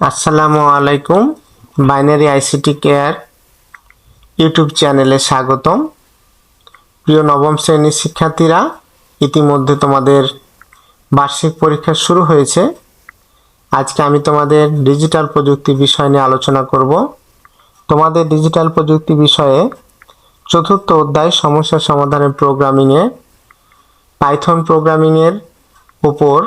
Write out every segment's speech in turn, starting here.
আসসালামু আলাইকুম। Binary ICT care YouTube চ্যানেলে স্বাগতম। প্রিয় নবম শ্রেণির শিক্ষার্থীরা, ইতিমধ্যে তোমাদের বার্ষিক পরীক্ষা শুরু হয়েছে। আজকে আমি তোমাদের ডিজিটাল প্রযুক্তি বিষয় নিয়ে আলোচনা করব। তোমাদের ডিজিটাল প্রযুক্তি বিষয়ে চতুর্থ অধ্যায় সমস্যা সমাধানের প্রোগ্রামিংয়ে পাইথন প্রোগ্রামিংয়ের উপর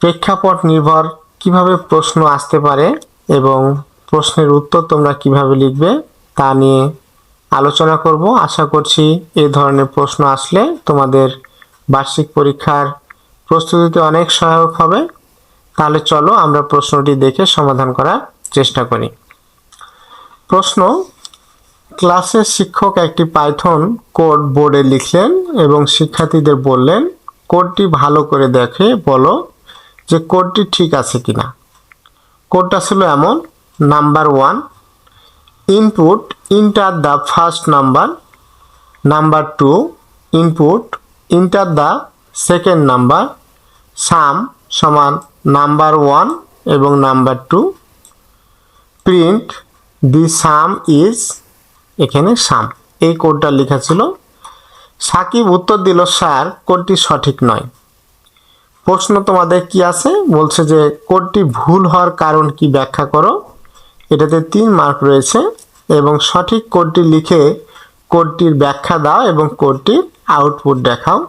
প্রেক্ষাপট নির্ভর কীভাবে প্রশ্ন আসতে পারে এবং প্রশ্নের উত্তর তোমরা কীভাবে লিখবে তা নিয়ে আলোচনা করব। আশা করছি এ ধরনের প্রশ্ন আসলে তোমাদের বার্ষিক পরীক্ষার প্রস্তুতিতে অনেক সহায়ক হবে। তাহলে চলো আমরা প্রশ্নটি দেখে সমাধান করার চেষ্টা করি। প্রশ্ন, ক্লাসের শিক্ষক একটি পাইথন কোড বোর্ডে লিখলেন এবং শিক্ষার্থীদের বললেন, কোডটি ভালো করে দেখে বলো যে কোডটি ঠিক আছে কিনা। কোডটা ছিল এমন, number one, input, enter the first number number two, input, enter the second number, sum সমান নাম্বার ওয়ান এবং number two. Print the sum is এখানে সাম। এই কোডটা লেখা ছিল, সাকিব উত্তর দিল, স্যার, কোডটি সঠিক নয়। প্রশ্ন তোমাদের কি আছে? বলছে যে, কোডটি ভুল হওয়ার কারণ কি ব্যাখ্যা করো? এটাতে তিন মার্ক রয়েছে এবং সঠিক কোডটি লিখে কোডটির ব্যাখ্যা দাও এবং কোডটির আউটপুট দেখাও।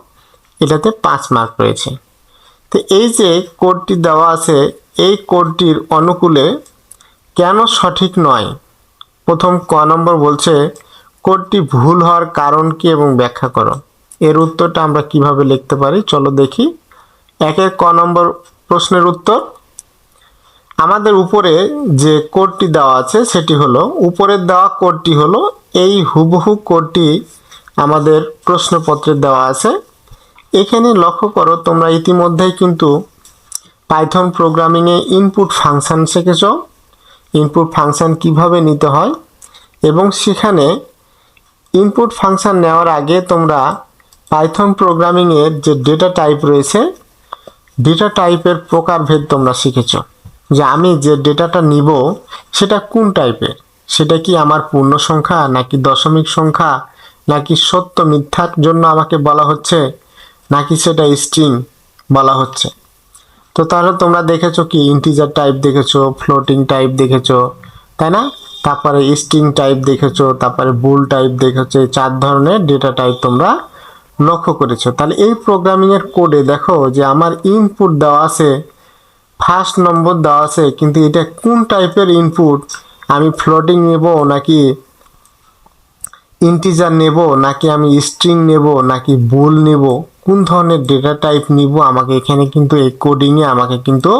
এটাতে পাঁচ মার্ক রয়েছে। তো এই যে কোডটি দেওয়া আছে, এই কোডটির অনুকূলে কেন সঠিক নয়? প্রথম ক নম্বর বলছে, কোডটি ভুল হওয়ার কারণ কি এবং ব্যাখ্যা করো। এর উত্তরটা আমরা কীভাবে লিখতে পারি? চলো দেখি। একের ক নম্বর প্রশ্নের উত্তর? আমাদের উপরে যে কোডটি দেওয়া আছে সেটি হলো, উপরের দেওয়া কোডটি হলো, এই হুবহু কোডটি আমাদের প্রশ্নপত্রে দেওয়া আছে। এখানে লক্ষ্য করো, তোমরা ইতিমধ্যেই কিন্তু পাইথন প্রোগ্রামিংয়ে ইনপুট ফাংশান শিখেছ। ইনপুট ফাংশান কীভাবে নিতে হয়? এবং সেখানে ইনপুট ফাংশান নেওয়ার আগে তোমরা পাইথন প্রোগ্রামিংয়ের যে ডেটা টাইপ রয়েছে ডেটা টাইপের প্রকারভেদ তোমরা শিখেছ। যে আমি যে ডেটাটা নিব, সেটা কোন টাইপের সেটা কি আমার পূর্ণ সংখ্যা, নাকি দশমিক সংখ্যা, নাকি সত্য মিথ্যার জন্য আমাকে বলা হচ্ছে, নাকি সেটা স্ট্রিং বলা হচ্ছে? তো তাহলে তোমরা দেখেছ কি ইন্টিজার টাইপ দেখেছ ফ্লোটিং টাইপ দেখেছ, তাই না? তারপরে স্ট্রিং টাইপ দেখেছ, তারপরে বুল টাইপ দেখেছ চার ধরনের ডেটা টাইপ তোমরা লক্ষ্য করেছ। তাহলে এই প্রোগ্রামিংয়ের কোডে দেখো যে আমার ইনপুট দেওয়া আছে ফার্স্ট নম্বর দেওয়া আছে, কিন্তু এটা কোন টাইপের ইনপুট আমি ফ্লোটিং নেব নাকি ইন্টিজার নেব, নাকি আমি স্ট্রিং নেব, নাকি বুল নেব? কোন ধরনের ডেটা টাইপ নিব? আমাকে এখানে কিন্তু এই কোডিংয়ে আমাকে কিন্তু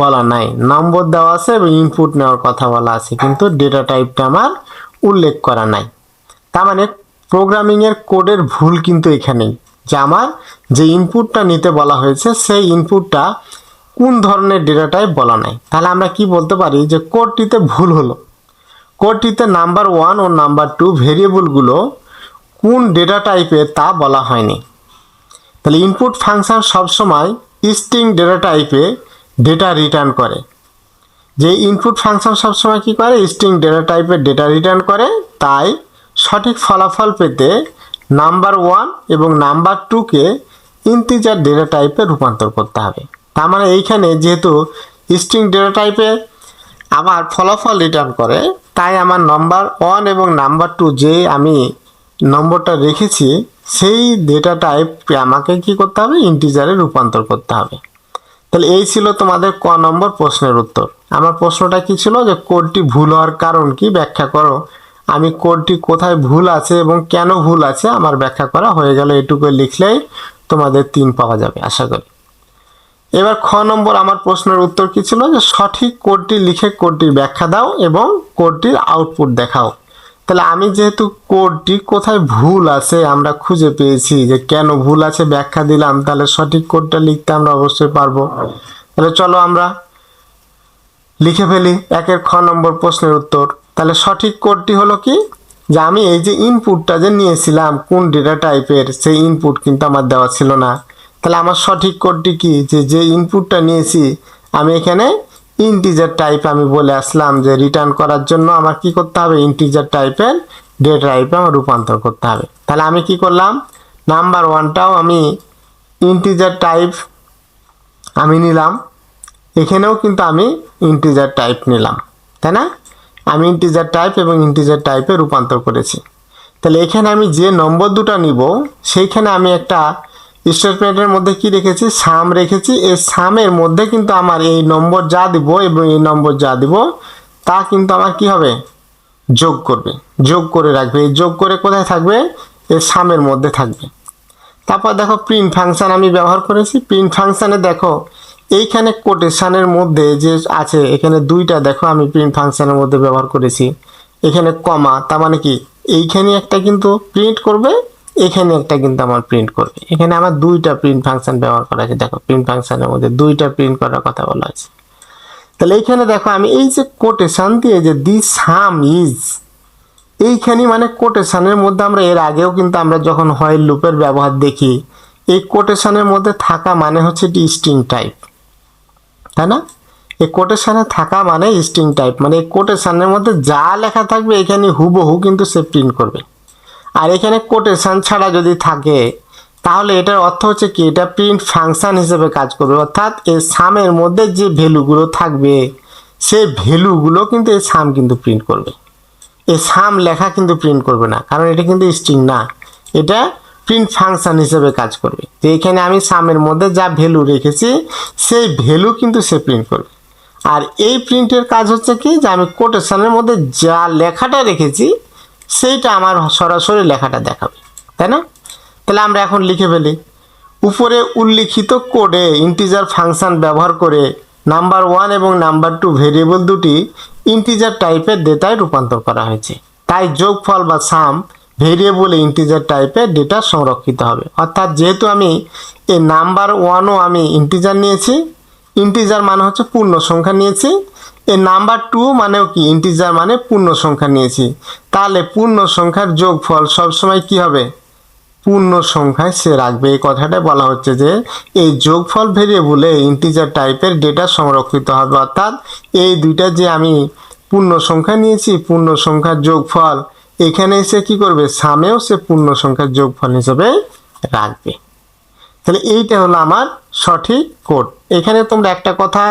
বলা নাই। নম্বর দেওয়া আছে এবং ইনপুট নেওয়ার কথা বলা আছে, কিন্তু ডেটা টাইপটা আমার উল্লেখ করা নাই। তার মানে প্রোগ্রামিংয়ের কোডের ভুল কিন্তু এখানেই যে আমার যে ইনপুটটা নিতে বলা হয়েছে, সেই ইনপুটটা কোন ধরনের ডেটা টাইপ বলা নাই। তাহলে আমরা কি বলতে পারি যে কোডটিতে ভুল হলো? কোডটিতে নাম্বার ওয়ান ও নাম্বার টু ভেরিয়েবলগুলো কোন ডেটা টাইপের তা বলা হয়নি। তাহলে ইনপুট ফাংশন সবসময় স্ট্রিং ডেটা টাইপে ডেটা রিটার্ন করে। যে ইনপুট ফাংশন সবসময় কি করে? স্ট্রিং ডেটা টাইপের ডেটা রিটার্ন করে, তাই সঠিক ফলাফল পেতে নাম্বার ওয়ান এবং নাম্বার টুকে ইন্টিজার ডেটা টাইপে রূপান্তর করতে হবে। তার মানে এইখানে যেহেতু স্ট্রিং ডেটা টাইপে আমার ফলাফল রিটার্ন করে, তাই আমার নাম্বার ওয়ান এবং নাম্বার টু যে আমি নম্বরটা রেখেছি, সেই ডেটা টাইপ আমাকে কি করতে হবে? ইন্টিজারে রূপান্তর করতে হবে। তাহলে এই ছিল তোমাদের ক নম্বর প্রশ্নের উত্তর। আমার প্রশ্নটা কি ছিল? যে কোডটি ভুল হওয়ার কারণ কি? ব্যাখ্যা করো। আমি কোডটি কোথায় ভুল আছে এবং কেন ভুল আছে আমার ব্যাখ্যা করা হয়ে গেল। এটুকু লিখলেই তোমাদের তিন পাওয়া যাবে, আশা করি। এবার খ নম্বর, আমার প্রশ্নের উত্তর কি ছিল? যে সঠিক কোডটি লিখে কোডটির ব্যাখ্যা দাও এবং কোডটির আউটপুট দেখাও। তাহলে আমি যেহেতু কোডটি কোথায় ভুল আছে আমরা খুঁজে পেয়েছি যে কেন ভুল আছে ব্যাখ্যা দিলাম, তাহলে সঠিক কোডটা লিখতে আমরা অবশ্যই পারব। তাহলে চলো আমরা লিখে ফেলি। একের খ নম্বর প্রশ্নের উত্তর। তাহলে সঠিক কোডটি হলো কি? যে আমি এই যে ইনপুটটা যে নিয়েছিলাম কোন ডেটা টাইপের সেই ইনপুট কিন্তু আমার দেওয়া ছিল না। তাহলে আমার সঠিক কোডটি কি? যে যে ইনপুটটা নিয়েছি, আমি এখানে ইন্টিজার টাইপ আমি বলে আসলাম যে রিটার্ন করার জন্য আমার কি করতে হবে? ইন্টিজার টাইপের ডেটা টাইপে আমার রূপান্তর করতে হবে। তাহলে আমি কি করলাম? নাম্বার ওয়ানটাও আমি ইন্টিজার টাইপ আমি নিলাম। এখানেও কিন্তু আমি ইন্টিজার টাইপ নিলাম। তাই না? আমি ইন্টিজার টাইপ এবং ইন্টিজার টাইপে রূপান্তর করেছি। তাহলে এখানে আমি যে নম্বর দুটো নিব, সেইখানে আমি একটা স্টেটমেন্টের মধ্যে কি রেখেছি? সাম রেখেছি। এই সামের মধ্যে কিন্তু আমার এই নম্বর যা দিব এবং এই নম্বর যা দিব, তা কিন্তু আমার কি হবে? যোগ করবে। যোগ করে রাখবে। এই যোগ করে কোথায় থাকবে? এই সামের মধ্যে থাকবে। তারপর দেখো প্রিন্ট ফাংশান আমি ব্যবহার করেছি। প্রিন্ট ফাংশানে দেখো এইখানে কোটেশানের মধ্যে যে আছে, এখানে দুইটা, দেখো আমি প্রিন্ট ফাংশনের মধ্যে ব্যবহার করেছি। এখানে কমা তার মানে কি? এইখানে একটা কিন্তু প্রিন্ট করবে, এখানে একটা কিন্তু আমার প্রিন্ট করবে। এখানে আমার দুইটা প্রিন্ট ফাংশন ব্যবহার করা আছে। দেখো প্রিন্ট ফাংশনের মধ্যে দুইটা প্রিন্ট করার কথা বলা আছে। তাহলে এইখানে দেখো, আমি এই যে কোটেশান দিয়ে যে দি সাম ইজ এইখানে মানে কোটেশানের মধ্যে আমরা এর আগেও কিন্তু আমরা যখন হয় লুপের ব্যবহার দেখি, এই কোটেশানের মধ্যে থাকা মানে হচ্ছে এটি স্ট্রিং টাইপ তাই না এই কোটেশনে থাকা মানে স্ট্রিং টাইপ মানে এই কোটেশনের মধ্যে যা লেখা থাকবে এখানে হুবহু কিন্তু সে প্রিন্ট করবে। আর এখানে কোটেশান ছাড়া যদি থাকে, তাহলে এটার অর্থ হচ্ছে কি? এটা প্রিন্ট ফাংশান হিসেবে কাজ করবে। অর্থাৎ এই সামের মধ্যে যে ভ্যালুগুলো থাকবে, সেই ভ্যালুগুলো কিন্তু এই সাম কিন্তু প্রিন্ট করবে। এই সাম লেখা কিন্তু প্রিন্ট করবে না, কারণ এটা কিন্তু স্ট্রিং না। এটা প্রিন্ট ফাংশন হিসেবে কাজ করবে। তো এখানে আমি সামের মধ্যে যা ভ্যালু রেখেছি, সেই ভ্যালু কিন্তু সে প্রিন্ট করবে। আর এই প্রিন্টের কাজ হচ্ছে কি যে আমি কোটেশনের মধ্যে যা লেখাটা রেখেছি, সেইটা আমার সরাসরি লেখাটা দেখাবে। তাই না? তাহলে আমরা এখন লিখে ফেলি। উপরে উল্লিখিত কোডে ইন্টিজার ফাংশন ব্যবহার করে নাম্বার ওয়ান এবং নাম্বার টু ভেরিয়েবল দুটি ইন্টিজার টাইপের ডেটায় রূপান্তর করা হয়েছে। তাই যোগফল বা সাম ভেরিয়েবল ইন্টিজার টাইপের ডেটা সংরক্ষিত হবে। অর্থাৎ যেহেতু আমি এই নাম্বার ওয়ানও আমি ইন্টিজার নিয়েছি ইন্টিজার মানে হচ্ছে পূর্ণ সংখ্যা নিয়েছি, এই নাম্বার টু মানেও কি? ইন্টিজার মানে পূর্ণ সংখ্যা নিয়েছি। তাহলে পূর্ণ সংখ্যার যোগফল সবসময় কি হবে? পূর্ণ সংখ্যায় সে রাখবে। এই কথাটা বলা হচ্ছে যে এই যোগফল ভেরিয়েবলে ইন্টিজার টাইপের ডেটা সংরক্ষিত হবে। অর্থাৎ এই দুইটা যে আমি পূর্ণ সংখ্যা নিয়েছি, পূর্ণ সংখ্যার যোগফল এখানে এসে কি করবে? সামেও সে পূর্ণ সংখ্যার যোগফল হিসেবে রাখবে। তাহলে এইটা হলো আমার সঠিক কোড। এখানে তোমরা একটা কথা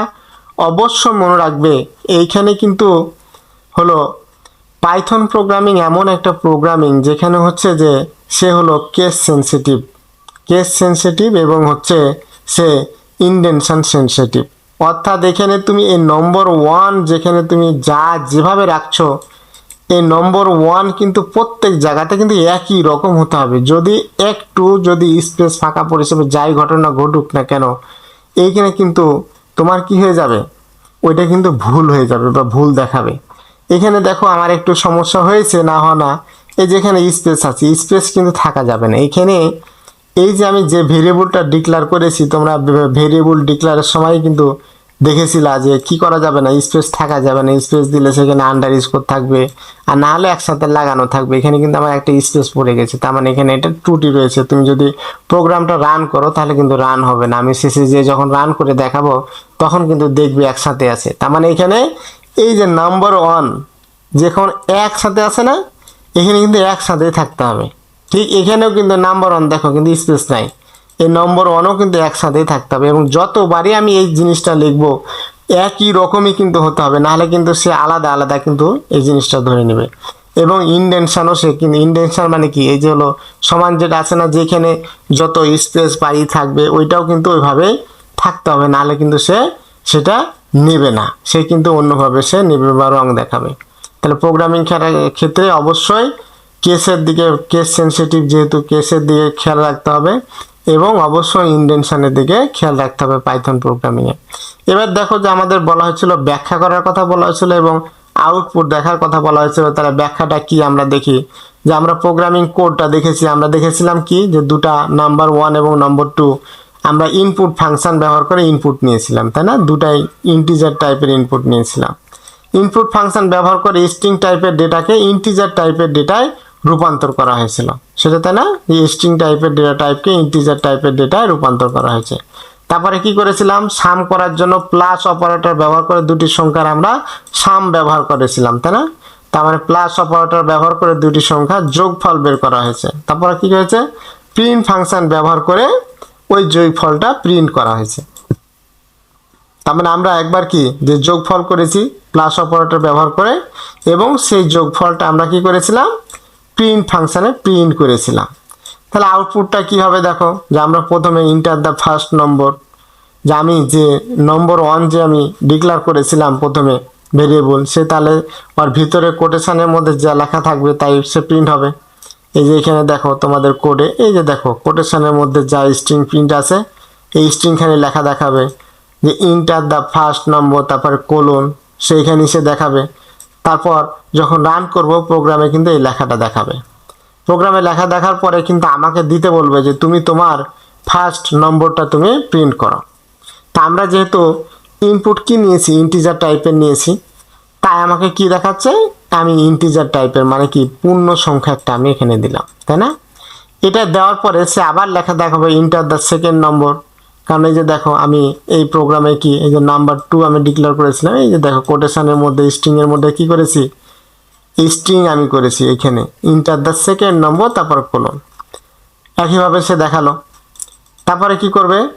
অবশ্য মনে রাখবে, এইখানে কিন্তু হলো পাইথন প্রোগ্রামিং এমন একটা প্রোগ্রামিং যেখানে হচ্ছে যে সে হলো কেস সেন্সিটিভ। কেস সেন্সিটিভ এবং হচ্ছে সে ইনডেনশন সেন্সিটিভ। অর্থাৎ এখানে তুমি এই নম্বর ওয়ান যেখানে তুমি যা যেভাবে রাখছো এই নম্বর ওয়ান কিন্তু প্রত্যেক জায়গাতে কিন্তু একই রকম হতে হবে। যদি একটু যদি স্পেস ফাঁকা পরিষেবা যাই ঘটনা ঘটুক না কেন, এইখানে কিন্তু তোমার কি হয়ে যাবে? ওইটা কিন্তু ভুল হয়ে যাবে বা ভুল দেখাবে। এখানে দেখো আমার একটু সমস্যা হয়েছে না হয় না, এই যেখানে স্পেস আছে স্পেস কিন্তু থাকা যাবে না। এখানে এই যে আমি যে ভেরিয়েবলটা ডিক্লার করেছি, তোমরা ভেরিয়েবল ডিক্লারের সময় কিন্তু দেখেছিলা যে কি করা যাবে না স্পেস থাকা যাবে না স্পেস দিলে সেখানে আন্ডার স্কোর থাকবে। আর না হলে একসাথে লাগানো থাকবে। এখানে কিন্তু আমার একটা স্পেস পড়ে গেছে। তার মানে এখানে এটা ত্রুটি রয়েছে। তুমি যদি প্রোগ্রামটা রান করো, তাহলে কিন্তু রান হবে না। আমি শেষে যে যখন রান করে দেখাবো, তখন কিন্তু দেখবে একসাথে আছে। তার মানে এখানে এই যে নাম্বার ওয়ান যখন একসাথে আছে না, এখানে কিন্তু একসাথেই থাকতে হবে। ঠিক এখানেও কিন্তু নাম্বার ওয়ান দেখো কিন্তু স্পেস নাই। এই নম্বর ওয়ানও কিন্তু একসাথেই থাকতে হবে এবং যতবারই আমি এই জিনিসটা লিখব, একই রকমই কিন্তু হতে হবে। নাহলে কিন্তু সে আলাদা আলাদা কিন্তু এই জিনিসটা ধরে নেবে। এবং ইনডেনশনও সে কিন্তু ইনডেনশন মানে কি? এই যে হলো, সমান যেটা আছে না, যেখানে যত স্পেস বাড়ি থাকবে, ওইটাও কিন্তু ওইভাবেই থাকতে হবে। নাহলে কিন্তু সে সেটা নেবে না। সে কিন্তু অন্যভাবে সে নেবে বা রং দেখাবে। তাহলে প্রোগ্রামিং খেলার ক্ষেত্রে অবশ্যই কেসের দিকে কেস সেন্সিটিভ যেহেতু কেসের দিকে খেয়াল রাখতে হবে। এবং অবশ্যই ইন্ডেনশনের দিকে খেয়াল রাখতে হবে পাইথন প্রোগ্রামিংয়ে এবার দেখো যে আমাদের বলা হয়েছিল, ব্যাখ্যা করার কথা বলা হয়েছিল এবং আউটপুট দেখার কথা বলা হয়েছিল। তাহলে ব্যাখ্যাটা কি আমরা দেখি? যে আমরা প্রোগ্রামিং কোডটা দেখেছি, আমরা দেখেছিলাম কি? যে দুটা নাম্বার ওয়ান এবং নম্বর টু আমরা ইনপুট ফাংশন ব্যবহার করে ইনপুট নিয়েছিলাম, তাই না? দুটাই ইন্টিজার টাইপের ইনপুট নিয়েছিলাম। ইনপুট ফাংশন ব্যবহার করে স্ট্রিং টাইপের ডেটাকে ইন্টিজার টাইপের ডেটায় রূপান্তর করা হয়েছিল। সেটা তাই না এই স্ট্রিং টাইপের ডেটা টাইপকে ইন্টিজার টাইপের ডেটায় রূপান্তর করা হয়েছে। তারপরে কি করেছিলাম? সাম করার জন্য প্লাস অপারেটর ব্যবহার করে দুটি সংখ্যার আমরা সাম ব্যবহার করেছিলাম, তাই না? তার মানে প্লাস অপারেটর ব্যবহার করে দুটি সংখ্যা যোগফল বের করা হয়েছে। তারপরে কি হয়েছে? প্রিন্ট ফাংশন ব্যবহার করে ওই যোগফলটা প্রিন্ট করা হয়েছে। তার মানে আমরা একবার কি যে যোগফল করেছি প্লাস অপারেটর ব্যবহার করে এবং সেই যোগফলটা আমরা কি করেছিলাম? প্রিন্ট ফাংশনে প্রিন্ট করেছিলাম। তাহলে আউটপুটটা কি হবে দেখো? যে আমরা প্রথমে ইন্টার দ্য ফার্স্ট নম্বর যে আমি যে নম্বর ওয়ান যে আমি ডিক্লার করেছিলাম প্রথমে ভেরিয়েবল সে তাহলে ওর ভিতরে কোটেশনের মধ্যে যা লেখা থাকবে তাই সে প্রিন্ট হবে। এই যে এখানে দেখো তোমাদের কোডে এই যে দেখো কোটেশনের মধ্যে যা স্ট্রিং প্রিন্ট আছে, এই স্ট্রিংখানে লেখা দেখাবে যে ইন্টার দ্য ফার্স্ট নম্বর তারপরে কোলন সেইখানে সে দেখাবে। তারপর যখন রান করব প্রোগ্রামে কিন্তু এই লেখাটা দেখাবে। প্রোগ্রামে লেখা দেখার পরে কিন্তু আমাকে দিতে বলবে যে, তুমি তোমার ফার্স্ট নম্বরটা তুমি প্রিন্ট করো। তা আমরা যেহেতু ইনপুট কি নিয়েছি? ইন্টিজার টাইপের নিয়েছি। তাই আমাকে কি দেখাচ্ছে? আমি ইন্টিজার টাইপের মানে কি? পূর্ণ সংখ্যা একটা আমি এখানে দিলাম, তাই না? এটা দেওয়ার পরে সে আবার লেখা দেখাবে ইন্টার দ্য সেকেন্ড নম্বর কারণ এই যে দেখো, আমি এই প্রোগ্রামে কি, এই যে নাম্বার টু আমি ডিক্লেয়ার করেছিলাম, এই যে দেখো কোটেশনের মধ্যে স্ট্রিংয়ের মধ্যে কি করেছি? স্ট্রিং আমি করেছি এখানে ইন্টার দ্য সেকেন্ড নম্বর তারপর কোলন একইভাবে সে দেখাল। তারপরে কি করবে?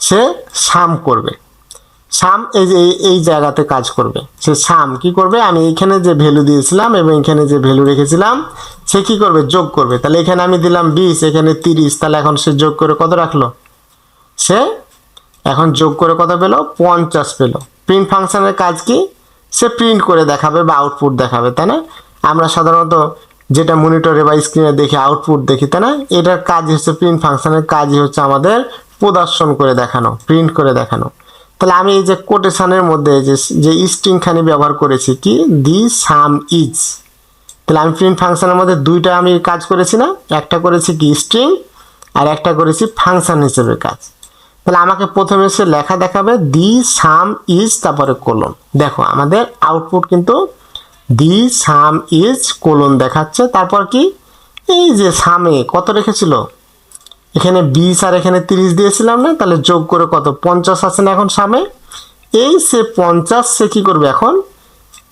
সে সাম করবে। সাম এই যে, এই- জায়গাতে কাজ করবে। সে সাম কি করবে? আমি এখানে যে ভ্যালু দিয়েছিলাম এবং এখানে যে ভ্যালু রেখেছিলাম, সে কি করবে? যোগ করবে। তাহলে এখানে আমি দিলাম বিশ, এখানে তিরিশ, তাহলে এখন সে যোগ করে কত রাখল? সে এখন যোগ করে কত পেল? পঞ্চাশ পেল। প্রিন্ট ফাংশনের কাজ কি? সে প্রিন্ট করে দেখাবে বা আউটপুট দেখাবে, তাই না? আমরা সাধারণত যেটা মনিটরে বা স্ক্রিনে দেখি আউটপুট দেখি, তাই না? এটার কাজ হচ্ছে প্রিন্ট ফাংশনের কাজই হচ্ছে আমাদের প্রদর্শন করে দেখানো প্রিন্ট করে দেখানো। তাহলে আমি এই যে কোটেশনের মধ্যে যে যে স্ট্রিংখানি ব্যবহার করেছি কি? দি সাম ইজ তাহলে আমি প্রিন্ট ফাংশনের মধ্যে দুইটা আমি কাজ করেছি না? একটা করেছি কি? স্ট্রিং আর একটা করেছি ফাংশন হিসেবে কাজ। তাহলে আমাকে প্রথমে সে লেখা দেখাবে, দি সাম ইজ তারপরে কোলন। দেখো, আমাদের আউটপুট কিন্তু দি সাম ইজ কোলন দেখাচ্ছে। তারপর কি? এই যে সামে কত রেখেছিল? এখানে বিশ আর এখানে তিরিশ দিয়েছিলাম না? তাহলে যোগ করে কত? পঞ্চাশ আছে না এখন সামে? এই সে পঞ্চাশ সে কি করবে এখন?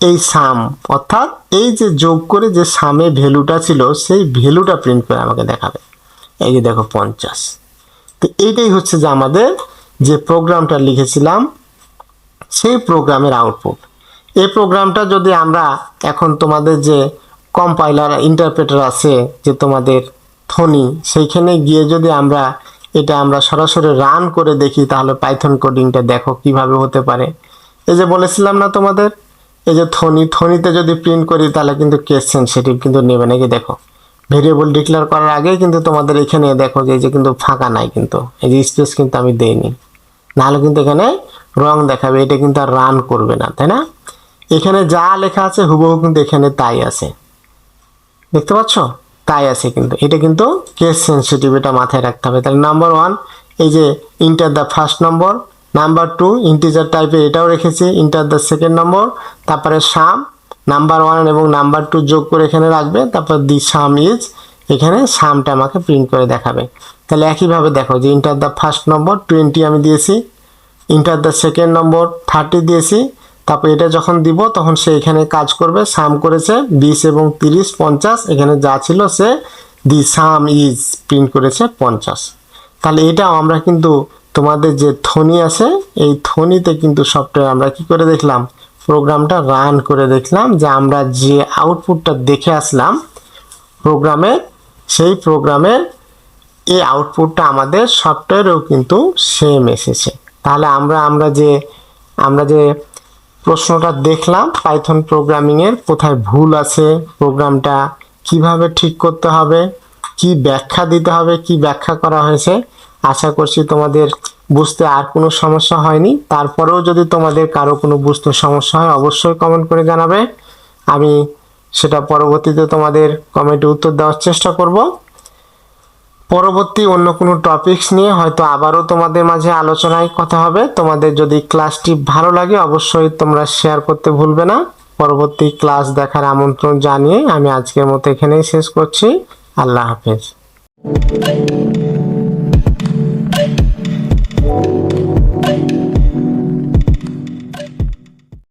এই সাম, অর্থাৎ এই যে যোগ করে যে সামে ভ্যালুটা ছিল, সেই ভ্যালুটা প্রিন্ট করে আমাকে দেখাবে। এই যে দেখো, পঞ্চাশ। তো এইটাই হচ্ছে যে আমাদের যে প্রোগ্রামটা লিখেছিলাম, সেই প্রোগ্রামের আউটপুট এই প্রোগ্রামটা যদি আমরা এখন তোমাদের যে কম্পাইলার ইন্টারপ্রেটার আছে, যে তোমাদের থনি সেইখানে গিয়ে যদি আমরা এটা আমরা সরাসরি রান করে দেখি, তাহলে পাইথন কোডিংটা দেখো কীভাবে হতে পারে। এই যে বলেছিলাম না তোমাদের? এই যে থনি থনিতে যদি প্রিন্ট করি, তাহলে কিন্তু কেস সেন্সিটিভ কিন্তু নেবে নাকি দেখো। ভেরিয়েবল ডিক্লেয়ার করার আগে কিন্তু তোমাদের এখানে দেখো যে যে কিন্তু ফাঁকা নাই কিন্তু। এই যে স্পেস কিন্তু আমি দেইনি। নাহলে কিন্তু এখানে রং দেখাবে। এটা কিন্তু আর রান করবে না, তাই না? এখানে যা লেখা আছে, হুবহু কিন্তু এখানে তাই আছে। দেখতে পাচ্ছ? তাই আছে কিন্তু। এটা কিন্তু কেস সেন্সিটিভ এটা মাথায় রাখতে হবে। তাহলে নাম্বার ওয়ান এই যে enter the first number number two integer টাইপের এটাও রেখেছি। ইন্টার দ্য সেকেন্ড নম্বর তারপরে সাম নাম্বার ওয়ান এবং নাম্বার টু যোগ করে এখানে রাখবে, তারপর দি সাম ইজ, এখানে সামটা আমাকে প্রিন্ট করে দেখাবে। তাহলে একইভাবে দেখো যে enter the first number twenty আমি দিয়েছি enter the second number thirty দিয়েছি, তারপর এটা যখন দিব, তখন সে এখানে কাজ করবে, সাম করেছে বিশ এবং তিরিশ, পঞ্চাশ, এখানে যা ছিল সে দি সাম ইজ প্রিন্ট করেছে পঞ্চাশ। তাহলে এটাও আমরা কিন্তু তোমাদের যে থনি আছে, এই থনিতে কিন্তু সফটওয়্যার আমরা কি করে দেখলাম? প্রোগ্রামটা রান করে দেখলাম যে আমরা যে আউটপুটটা দেখে আসলাম প্রোগ্রামের সেই প্রোগ্রামের এই আউটপুটটা আমাদের সফটওয়্যারেও কিন্তু সেম এসেছে। তাহলে আমরা আমরা যে আমরা যে প্রশ্নটা দেখলাম পাইথন প্রোগ্রামিংয়ের কোথায় ভুল আছে, প্রোগ্রামটা কীভাবে ঠিক করতে হবে, কি ব্যাখ্যা দিতে হবে, কি ব্যাখ্যা করা হয়েছে আশা করছি তোমাদের বুঝতে আর কোনো সমস্যা হয়নি। তারপরেও যদি তোমাদের কারও কোনো বুঝতে সমস্যা হয়, অবশ্যই কমেন্ট করে জানাবে। আমি সেটা পরবর্তীতে তোমাদের কমেন্টে উত্তর দেওয়ার চেষ্টা করব। পরবর্তী অন্য কোনো টপিকস নিয়ে হয়তো আবারও তোমাদের মাঝে আলোচনায় কথা হবে। তোমাদের যদি ক্লাসটি ভালো লাগে, অবশ্যই তোমরা শেয়ার করতে ভুলবে না। পরবর্তী ক্লাস দেখার আমন্ত্রণ জানিয়ে আমি আজকের মতো এখানেই শেষ করছি। আল্লাহ হাফেজ। Thank you.